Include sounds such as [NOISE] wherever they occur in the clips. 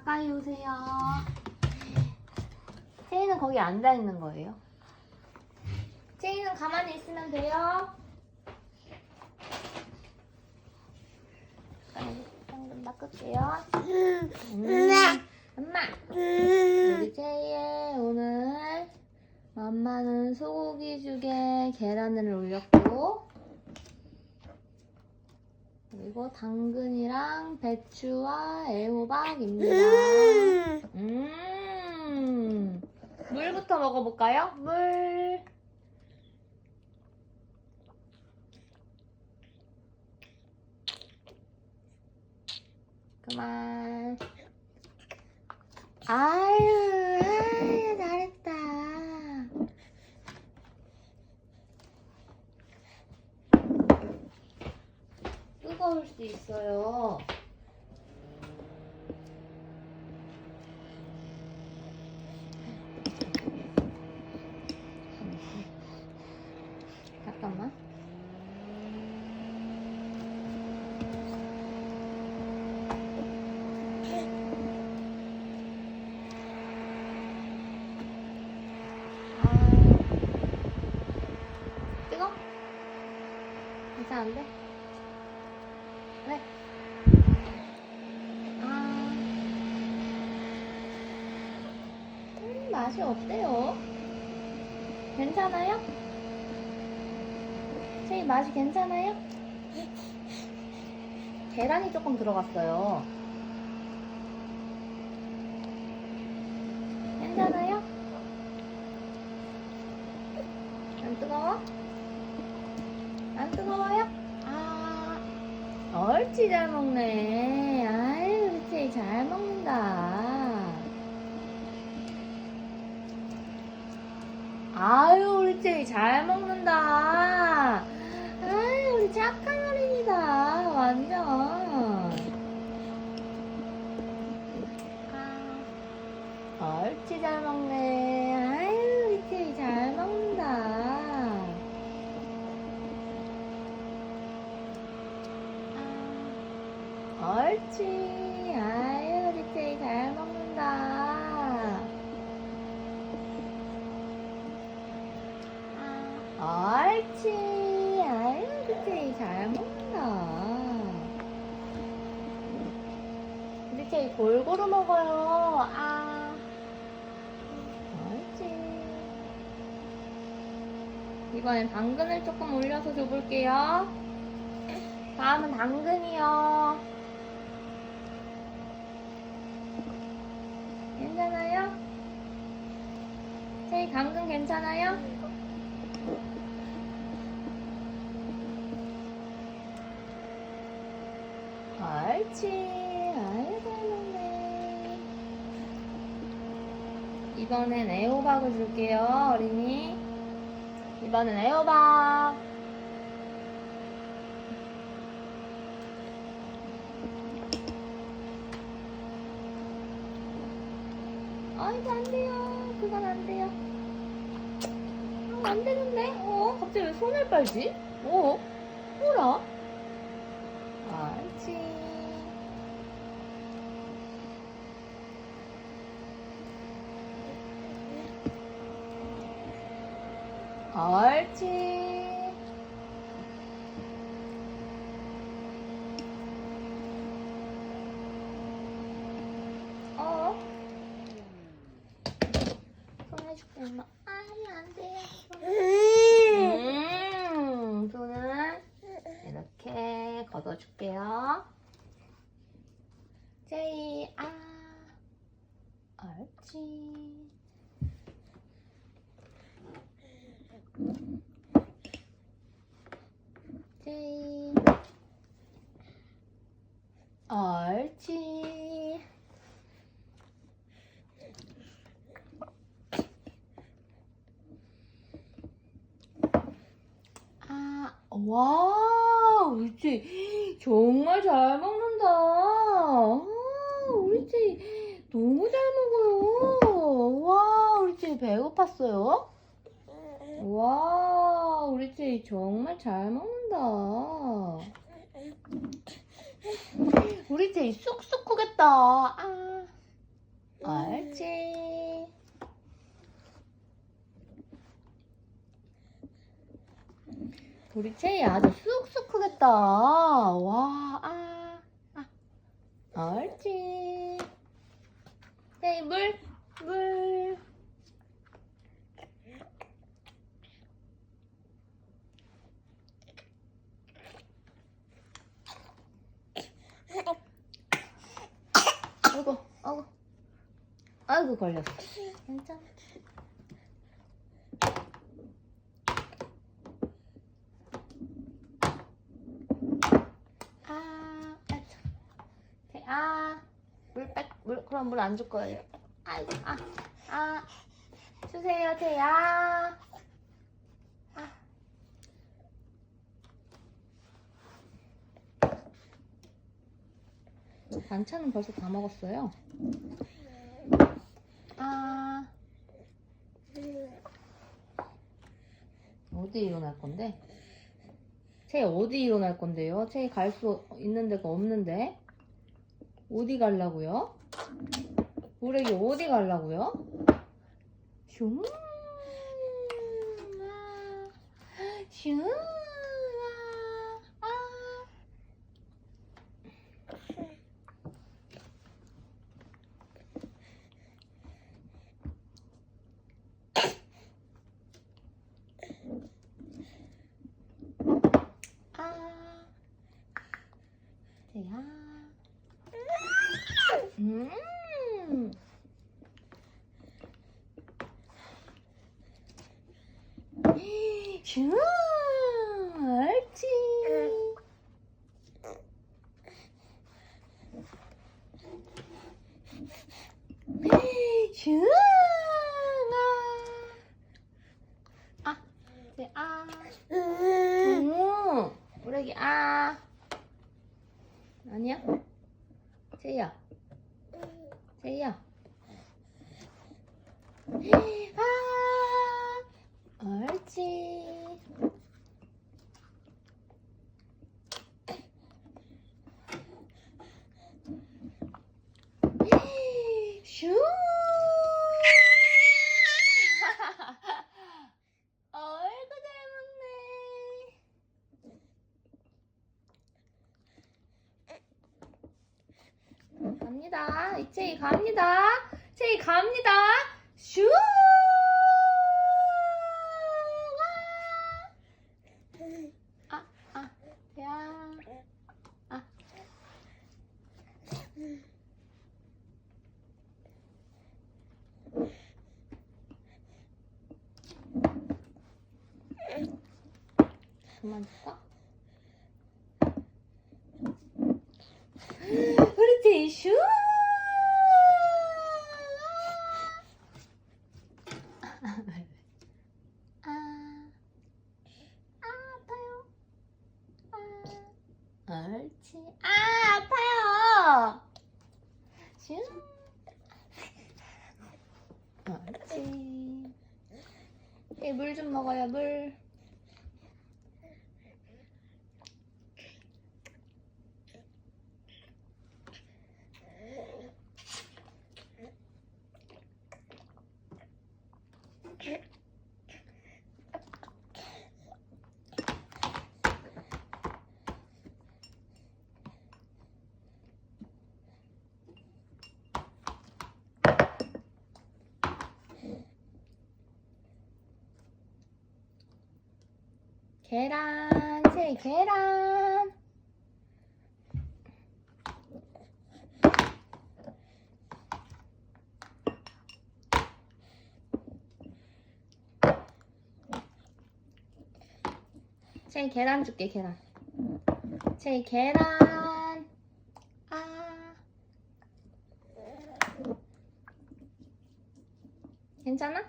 가까이 오세요. 제이는 거기 앉아 있는 거예요. 제이는 가만히 있으면 돼요. 좀 닦을게요. 음, 엄마. 우리 제이의 오늘 엄마는 소고기 죽에 계란을 올렸고 그리고 당근이랑 배추와 애호박입니다. 음. 물부터 먹어볼까요? 물. 그만. 아유, 아유, 잘했다. 뜨거울 수 있어요. 잠깐만. 아, 뜨거? 괜찮은데? 네. 아, 음, 맛이 어때요? 괜찮아요? 제이 맛이 괜찮아요? 계란이 조금 들어갔어요. 괜찮아요? 안 뜨거워? 안 뜨거워요? 아, 옳지 잘 먹네. 아유, 우리 제이 잘 먹는다. 아유, 우리 제이 잘 먹는다. 아유, 우리 착한 어린이다. 완전. 아, 옳지 잘 먹네. 아유, 우리 제이 잘 먹는다. 아, 옳지. 아유, 우리 제이 잘 먹는다. 아, 옳지. 아유, 우리 제이 잘. 우리 제이 골고루 먹어요. 아, 옳지. 이번엔 당근을 조금 올려서 줘볼게요. 다음은 당근이요. 괜찮아요? 제이 당근 괜찮아요? 옳지. 아유, 잘 먹네. 이번엔 애호박을 줄게요, 어린이. 이번엔 애호박. 아이고, 안 돼요. 그건 안 돼요. 어, 안 되는데? 어? 갑자기 왜 손을 빨지? 어? 뭐라? 옳지. 옳지. 어? 손 해줄게, 엄마. 아니, 안 돼요. 음, 손을 이렇게 걷어줄게요. 제이, 아, 옳지. 제이, 옳지. 아, 와, 우리 정말 잘 먹는다. 아, 우리 집 너무 잘 먹어요. 와, 우리 집 배고팠어요? 와, 우리 집 정말 잘 먹는다. 우리 집 쑥쑥 크겠다. 아, 옳지. 우리 채이 아주 쑥쑥 크겠다. 와, 아, 아. 옳지. 채이 물, 물. 아이고, 아이고. 아이고, 걸렸어. 괜찮아. 아, 아, 아, 물 뺏, 물, 그럼 물 안 줄 거예요. 아이고, 아, 아, 주세요, 제야. 아. 반찬은 벌써 다 먹었어요. 아, 어디 일어날 건데? 쟤 어디 일어날 건데요? 쟤 갈 수 있는 데가 없는데? 어디 가려고요? 우리 어디 가려고요? 슝, 아, 슝, 아, 아. 아, 대야. 음. 슈, 옳지. 슈, 아, 아, 네, 아. 오, 우리 아 아니야? 제이야 제이야 아 옳지 슈 어이구 잘 먹네 이채이 갑니다. 채이 갑니다. 슈! 아, 아, 야. 아. 그만 줄까? 우리 제이 슈! 아, 아, 아파요. 아, 옳지. 아, 아파요. 슈. 옳지. 예, 물좀 먹어요, 물. 계란, 제 계란. 제 계란 줄게, 계란. 제 계란. 아. 괜찮아?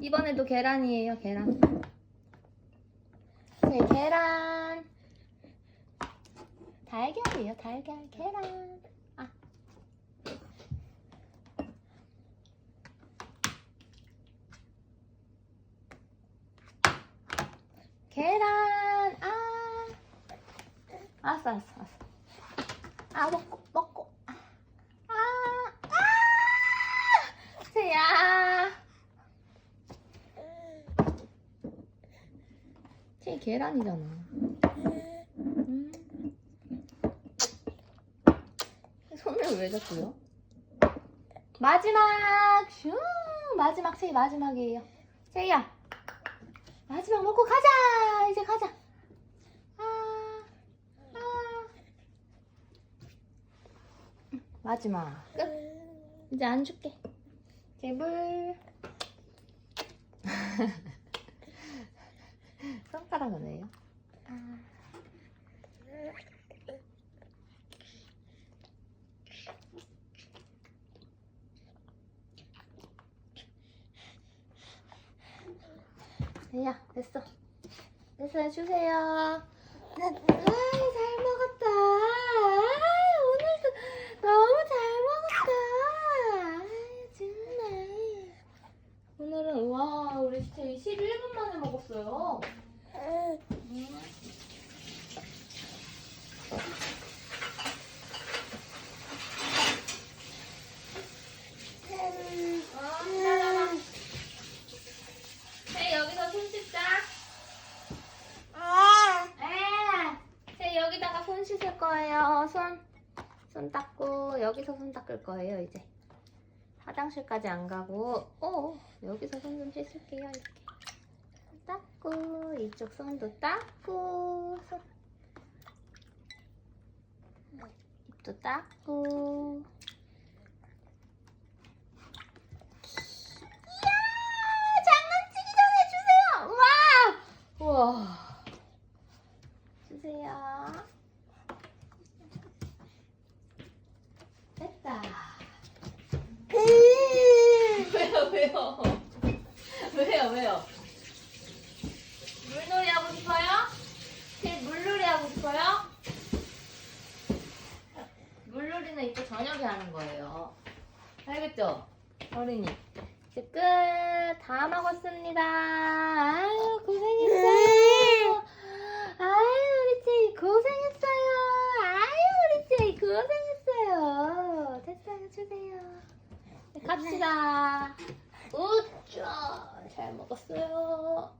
이번에도 계란이에요, 계란. 네, 계란. 달걀이에요, 달걀, 계란. 아. 계란, 아. 알았어, 알았어, 알았어. 아, 먹고, 먹고. 아, 아, 아. 계란이잖아. 음. 손을 왜 잡고요? 마지막! 슝! 마지막, 세이 마지막이에요. 세이야! 마지막 먹고 가자! 이제 가자! 아, 아. 마지막. 끝! 이제 안 줄게. 제불. [LAUGHS] 손가락은 왜요? 아. 야, 됐어. 됐어요, 주세요. 아이, 잘 먹었다. 아이, 오늘도 너무 잘 먹었다. 아이, 정말. 오늘은, 와, 우리 진짜 11분 만에 먹었어요. 거예요. 손, 손 닦고 여기서 손 닦을 거예요. 이제 화장실까지 안 가고, 어, 여기서 손 좀 씻을게요. 이렇게 손 닦고 이쪽 손도 닦고, 손 입도 닦고. 이야, 장난치기 전에 주세요. 와, 우와. 주세요. 됐다. 왜요, 왜요? 왜요, 왜요? 물놀이 하고 싶어요? 제 물놀이 하고 싶어요? 물놀이는 이따 저녁에 하는 거예요. 알겠죠? 어린이. 이제 끝. 다 먹었습니다. 아유, 고생했어요. 아유, 우리 제이 고생했어요. 아유, 우리 제이 고생했어요. 됐어요, 주세요. 네, 갑시다. 우쭈, 잘 먹었어요.